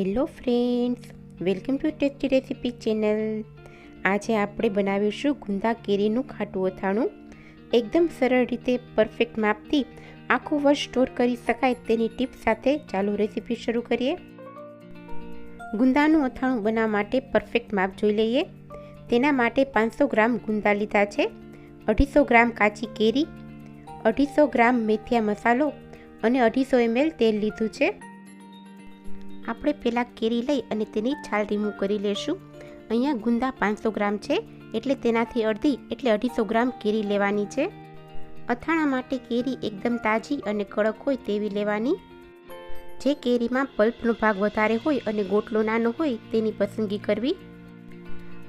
Hello friends, welcome to tasty recipe channel. આજે આપણે બનાવીશું ગુંદા કેરીનું ખાટું અથાણું. એકદમ સરળ રીતે પરફેક્ટ માપથી આખું વર્ષ સ્ટોર કરી શકાય તેની ટીપ સાથે ચાલુ રેસીપી શરૂ કરીએ. ગુંદાનું અથાણું બનાવવા માટે પરફેક્ટ માપ જોઈ લઈએ. તેના માટે પાંચસો ગ્રામ ગુંદા લીધા છે, અઢીસો ગ્રામ કાચી કેરી, અઢીસો ગ્રામ મેથિયા મસાલો અને અઢીસો એમએલ તેલ લીધું છે. આપણે પહેલાં કેરી લઈ અને તેની છાલ રિમૂવ કરી લેશું. અહીંયા ગુંદા પાંચસો ગ્રામ છે, એટલે તેનાથી અડધી એટલે અઢીસો ગ્રામ કેરી લેવાની છે. અથાણા માટે કેરી એકદમ તાજી અને કડક હોય તેવી લેવાની. જે કેરીમાં પલ્પનો ભાગ વધારે હોય અને ગોટલો નાનો હોય તેની પસંદગી કરવી.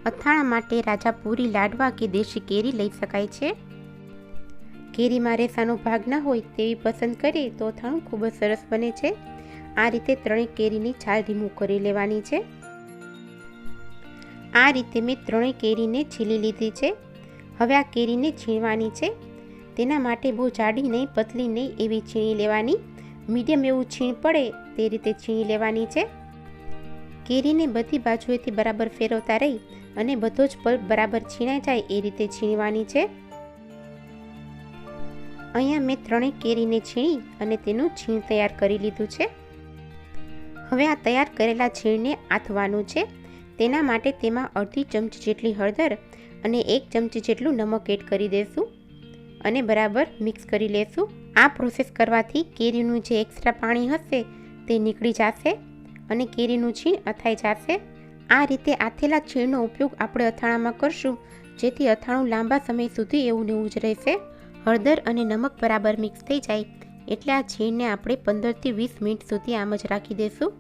અથાણા માટે રાજાપુરી લાડવા કે દેશી કેરી લઈ શકાય છે. કેરીમાં રેસાનો ભાગ ના હોય તેવી પસંદ કરીએ તો અથાણું ખૂબ જ સરસ બને છે. આ રીતે ત્રણેય કેરીની છાલ રિમૂવ કરી લેવાની છે. આ રીતે મેં ત્રણેય કેરીને છીલી લીધી છે. હવે આ કેરીને છીણવાની છે. તેના માટે બહુ જાડી નહીં, પતલી નહીં એવી છીણી લેવાની. મીડિયમ એવું છીણ પડે તે રીતે છીણી લેવાની છે. કેરીને બધી બાજુએથી બરાબર ફેરવતા રહી અને બધો જ પલ્પ બરાબર છીણાઈ જાય એ રીતે છીણવાની છે. અહીંયા મેં ત્રણેય કેરીને છીણી અને તેનું છીણ તૈયાર કરી લીધું છે. હવે આ તૈયાર કરેલા છીણને આથવાનું છે. તેના માટે તેમાં અડધી ચમચી જેટલી હળદર અને એક ચમચી જેટલું નમક એડ કરી દઈશું અને બરાબર મિક્સ કરી લેશું. આ પ્રોસેસ કરવાથી કેરીનું જે એક્સ્ટ્રા પાણી હશે તે નીકળી જશે અને કેરીનું છીણ અથાઈ જશે. આ રીતે આથેલા છીણનો ઉપયોગ આપણે અથાણામાં કરશું, જેથી અથાણું લાંબા સમય સુધી એવું ને એવું જ રહેશે. હળદર અને નમક બરાબર મિક્સ થઈ જાય એટલે આ છીણને આપણે પંદરથી વીસ મિનિટ સુધી આમ જ રાખી દઈશું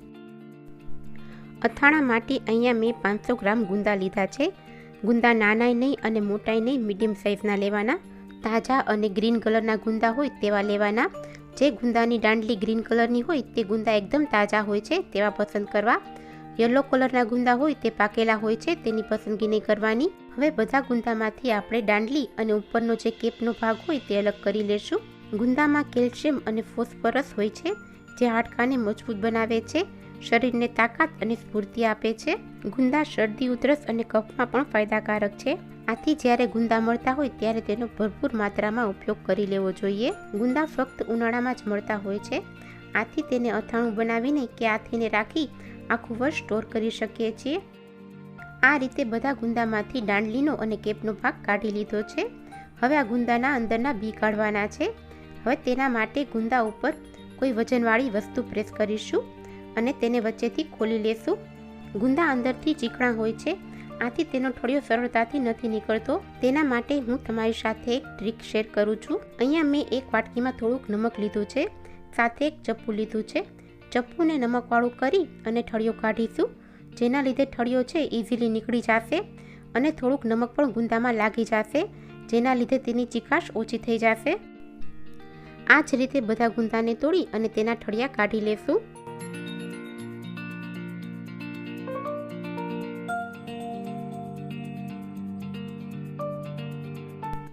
અથાણા માટે અહીંયા મેં પાંચસો ગ્રામ ગુંદા લીધા છે. ગુંદા નાનાય નહીં અને મોટાય નહીં, મીડિયમ સાઇઝના લેવાના. તાજા અને ગ્રીન કલરના ગુંદા હોય તેવા લેવાના. જે ગુંદાની દાંડલી ગ્રીન કલરની હોય તે ગુંદા એકદમ તાજા હોય છે તેવા પસંદ કરવા. યલો કલરના ગુંદા હોય તે પાકેલા હોય છે તેની પસંદગી નહીં કરવાની. હવે બધા ગુંદામાંથી આપણે દાંડલી અને ઉપરનો જે કેપનો ભાગ હોય તે અલગ કરી લેશું. ગુંદામાં કેલ્શિયમ અને ફોસ્ફરસ હોય છે, જે હાડકાને મજબૂત બનાવે છે. શરીરને તાકાત અને સ્ફૂર્તિ આપે છે. ગુંદા શરદી, ઉધરસ અને કફમાં પણ ફાયદાકારક છે. આથી જ્યારે ગુંદા મળતા હોય ત્યારે તેનો ભરપૂર માત્રામાં ઉપયોગ કરી લેવો જોઈએ. ગુંદા ફક્ત ઉનાળામાં જ મળતા હોય છે. આથી તેને અથાણું બનાવીને કે આથીને રાખી આખું વર્ષ સ્ટોર કરી શકીએ છીએ. આ રીતે બધા ગુંદામાંથી દાંડલીનો અને કેપનો ભાગ કાઢી લીધો છે. હવે આ ગુંદાના અંદરના બી કાઢવાના છે. હવે તેના માટે ગુંદા ઉપર કોઈ વજનવાળી વસ્તુ પ્રેસ કરીશું. અને તેને વચ્ચેથી ખોલી લેશું. ગુંદા અંદરથી ચીકણા હોય છે. આથી તેનો ઠળિયો સરળતાથી નથી નીકળતો. તેના માટે હું તમારી સાથે એક ટ્રીક શેર કરું છું. અહીંયા મેં એક વાટકીમાં થોડુંક નમક લીધું છે. સાથે એક ચપ્પુ લીધું છે. ચપ્પુને નમકવાળું કરી અને ઠળિયો કાઢીશું. જેના લીધે ઠળિયો છે ઇઝીલી નીકળી જશે અને થોડુંક નમક પણ ગુંદામાં લાગી જશે, જેના લીધે તેની ચીકાશ ઓછી થઈ જશે. આ જ રીતે બધા ગુંદાને તોડી અને તેના ઠળિયા કાઢી લેશું.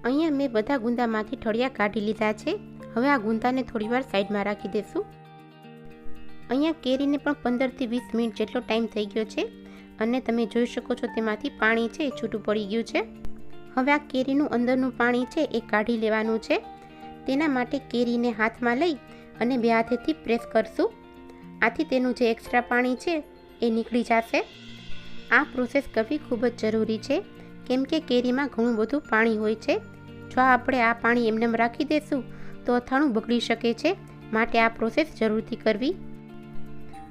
અહીંયા મેં બધા ગુંદામાંથી ઠળિયા કાઢી લીધા છે. હવે આ ગુંદાને થોડીવાર સાઈડમાં રાખી દઈશું અહીંયા કેરીને પણ પંદરથી વીસ મિનિટ જેટલો ટાઈમ થઈ ગયો છે અને તમે જોઈ શકો છો તેમાંથી પાણી છે એ છૂટું પડી ગયું છે. હવે આ કેરીનું અંદરનું પાણી છે એ કાઢી લેવાનું છે. તેના માટે કેરીને હાથમાં લઈ અને બે હાથેથી પ્રેસ કરશું. આથી તેનું જે એક્સ્ટ્રા પાણી છે એ નીકળી જશે. આ પ્રોસેસ કરવી ખૂબ જ જરૂરી છે. કેમ કે કેરીમાં ઘણું બધું પાણી હોય છે. જો આપણે આ પાણી એમને રાખી દઈશું તો અથાણું બગડી શકે છે. માટે આ પ્રોસેસ જરૂરથી કરવી.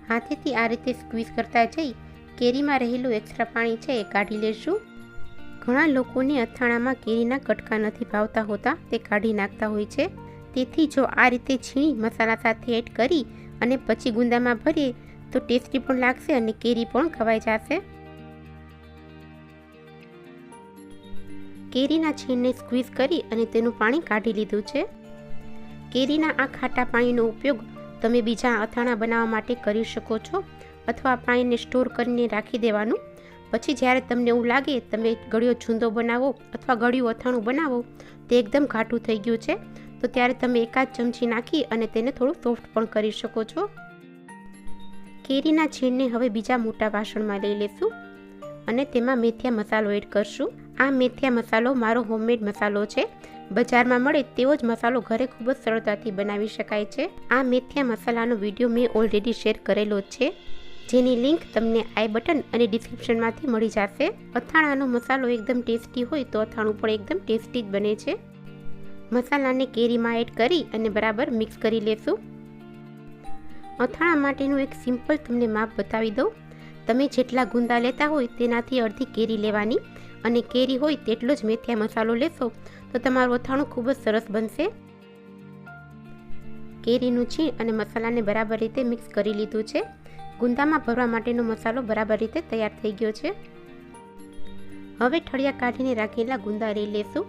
હાથેથી આ રીતે સ્ક્વીઝ કરતા જઈ, કેરીમાં રહેલું એક્સ્ટ્રા પાણી છે એ કાઢી લેશું. ઘણા લોકોને અથાણામાં કેરીના કટકા નથી ભાવતા હોતા, તે કાઢી નાખતા હોય છે. તેથી જો આ રીતે છીણી મસાલા સાથે એડ કરી અને પછી ગુંદામાં ભરીએ, તો ટેસ્ટી પણ લાગશે અને કેરી પણ ખવાઈ જશે. કેરીના છીણને સ્ક્વીઝ કરી અને તેનું પાણી કાઢી લીધું છે. કેરીના આ ખાટા પાણીનો ઉપયોગ તમે બીજા અથાણા બનાવવા માટે કરી શકો છો અથવા પાણીને સ્ટોર કરીને રાખી દેવાનું. પછી જ્યારે તમને એવું લાગે તમે ગળ્યો છૂંદો બનાવો અથવા ગળ્યું અથાણું બનાવો, તે એકદમ ઘાટું થઈ ગયું છે, તો ત્યારે તમે એકાદ ચમચી નાખી અને તેને થોડું સોફ્ટ પણ કરી શકો છો. કેરીના છીણને હવે બીજા મોટા વાસણમાં લઈ લેશું અને તેમાં મેથિયા મસાલો એડ કરશું. આ મેથિયા મસાલો મારો હોમમેડ મસાલો છે. બજારમાં મળે તેવો જ મસાલો ઘરે ખૂબ જ સરળતાથી બનાવી શકાય છે. આ મેથિયા મસાલાનો વીડિયો મેં ઓલરેડી શેર કરેલો છે. જેની લિંક તમને આઈ બટન અને ડિસ્ક્રિપ્શનમાંથી મળી જશે. અથાણાનો મસાલો એકદમ ટેસ્ટી હોય તો અથાણું પણ એકદમ ટેસ્ટી જ બને છે. મસાલાને કેરીમાં એડ કરી અને બરાબર મિક્સ કરી લેશું. અથાણા માટેનું એક સિમ્પલ તમને માપ બતાવી દઉં. તમે જેટલા ગુંદા લેતા હોય તેનાથી અડધી કેરી લેવાની અને કેરી હોય તેટલો જ મેથિયા મસાલો લેશો તો તમારું અથાણું ખૂબ જ સરસ બનશે. કેરીનું છીણ અને મસાલાને બરાબર રીતે મિક્સ કરી લીધું છે. ગુંદામાં ભરવા માટેનો મસાલો બરાબર રીતે તૈયાર થઈ ગયો છે. હવે ઠળિયા કાઢીને રાખેલા ગુંદા લઈ લેશું.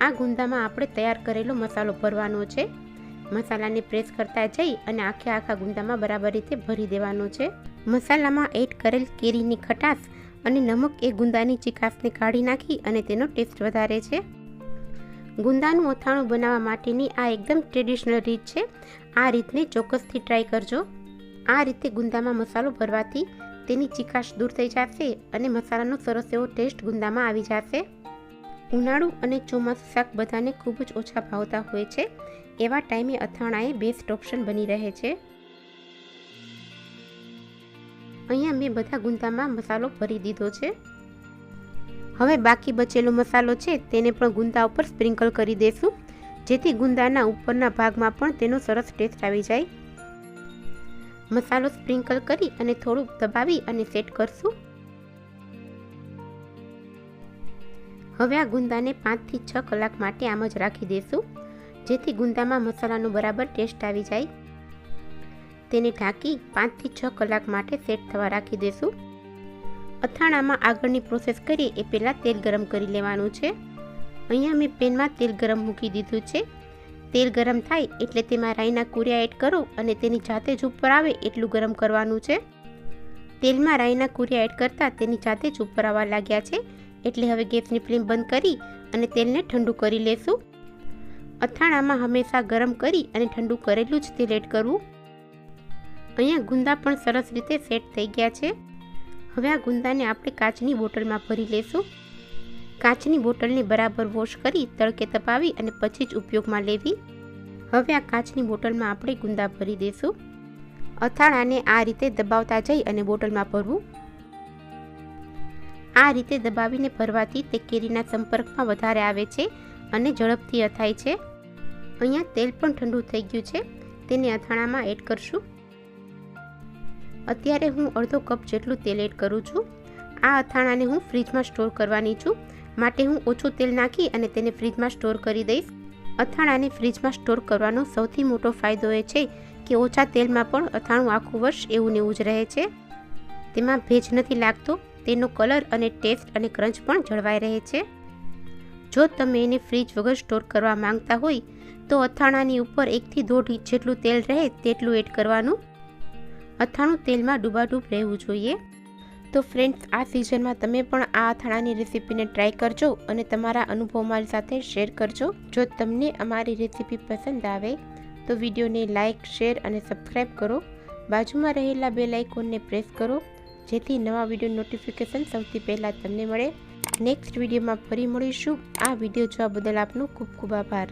આ ગુંદામાં આપણે તૈયાર કરેલો મસાલો ભરવાનો છે. મસાલાને પ્રેસ કરતા જઈ અને આખે આખા ગુંદામાં બરાબર રીતે ભરી દેવાનો છે. મસાલામાં એડ કરેલ કેરીની ખટાશ અને નમક એ ગુંદાની ચીકાશને કાઢી નાખી અને તેનો ટેસ્ટ વધારે છે. ગુંદાનું અથાણું બનાવવા માટેની આ એકદમ ટ્રેડિશનલ રીત છે. આ રીતને ચોક્કસથી ટ્રાય કરજો. આ રીતે ગુંદામાં મસાલો ભરવાથી તેની ચીકાશ દૂર થઈ જશે અને મસાલાનો સરસ એવો ટેસ્ટ ગુંદામાં આવી જશે. ઉનાળુ અને ચોમાસું શાક બધાને ખૂબ જ ઓછા ભાવતા હોય છે. એવા ટાઈમે અથાણા એ બેસ્ટ ઓપ્શન બની રહે છે. અહીંયા મેં બધા ગુંદામાં મસાલો ભરી દીધો છે. હવે બાકી બચેલો મસાલો છે, તેને પણ ગુંદા ઉપર સ્પ્રિંકલ કરી દેશું, જેથી ગુંદાના ઉપરના ભાગમાં પણ તેનો સરસ ટેસ્ટ આવી જાય. મસાલો સ્પ્રિંકલ કરી અને થોડુંક દબાવી અને સેટ કરશું. હવે આ ગુંદાને પાંચથી છ કલાક માટે આમ જ રાખી દઈશું જેથી ગુંદામાં મસાલાનો બરાબર ટેસ્ટ આવી જાય. તેને ઢાંકી પાંચથી છ કલાક માટે સેટ થવા રાખી દઈશું અથાણામાં આગળની પ્રોસેસ કરીએ એ પહેલાં તેલ ગરમ કરી લેવાનું છે. અહીંયા મેં પેનમાં તેલ ગરમ મૂકી દીધું છે. તેલ ગરમ થાય એટલે તેમાં રાઈના કુરિયા એડ કરો અને તેની જાતે જ ઉપર આવે એટલું ગરમ કરવાનું છે. તેલમાં રાઈના કુરિયા એડ કરતાં તેની જાતે જ ઉપર આવવા લાગ્યા છે. એટલે હવે ગેસની ફ્લેમ બંધ કરી અને તેલને ઠંડુ કરી લેશું. અથાણામાં હંમેશા ગરમ કરી અને ઠંડુ કરેલું જ તેલ એડ કરવું. અહીંયા ગુંદા પણ સરસ રીતે સેટ થઈ ગયા છે. હવે આ ગુંદાને આપણે કાચની બોટલમાં ભરી લેશું. કાચની બોટલને બરાબર વોશ કરી તડકે તપાવી અને પછી જ ઉપયોગમાં લેવી. હવે આ કાચની બોટલમાં આપણે ગુંદા ભરી દઈશું અથાણાને આ રીતે દબાવતા જઈ અને બોટલમાં ભરવું. આ રીતે દબાવીને ભરવાથી તે કેરીના સંપર્કમાં વધારે આવે છે અને ઝડપથી અથાય છે. અહીંયા તેલ પણ ઠંડુ થઈ ગયું છે. તેને અથાણામાં એડ કરશું. અત્યારે હું અડધો કપ જેટલું તેલ એડ કરું છું. આ અથાણાને હું ફ્રીજમાં સ્ટોર કરવાની છું. માટે હું ઓછું તેલ નાખી અને તેને ફ્રીજમાં સ્ટોર કરી દઈશ. અથાણાને ફ્રીજમાં સ્ટોર કરવાનો સૌથી મોટો ફાયદો એ છે કે ઓછા તેલમાં પણ અથાણું આખું વર્ષ એવું ને એવું જ રહે છે. તેમાં ભેજ નથી લાગતો, તેનો કલર અને ટેસ્ટ અને ક્રંચ પણ જળવાઈ રહે છે. જો તમે એને ફ્રીજ વગર સ્ટોર કરવા માંગતા હોય, તો અથાણાની ઉપર એકથી દોઢ જેટલું તેલ રહે તેટલું એડ કરવાનું. અથાણું તેલમાં ડૂબાડૂબ રહેવું જોઈએ. તો ફ્રેન્ડ્સ આ સિઝનમાં તમે પણ આ અથાણાની રેસીપીને ટ્રાય કરજો અને તમારા અનુભવ મારી સાથે શેર કરજો. જો તમને અમારી રેસીપી પસંદ આવે, તો વિડીયોને લાઇક શેર અને સબસ્ક્રાઈબ કરો. બાજુમાં રહેલા બે લાઇકોનને પ્રેસ કરો, જેથી નવા વીડિયો નોટિફિકેશન સૌથી પહેલાં તમને મળે. નેક્સ્ટ વિડીયોમાં ફરી મળીશું. આ વીડિયો જોવા બદલ આપનો ખૂબ ખૂબ આભાર.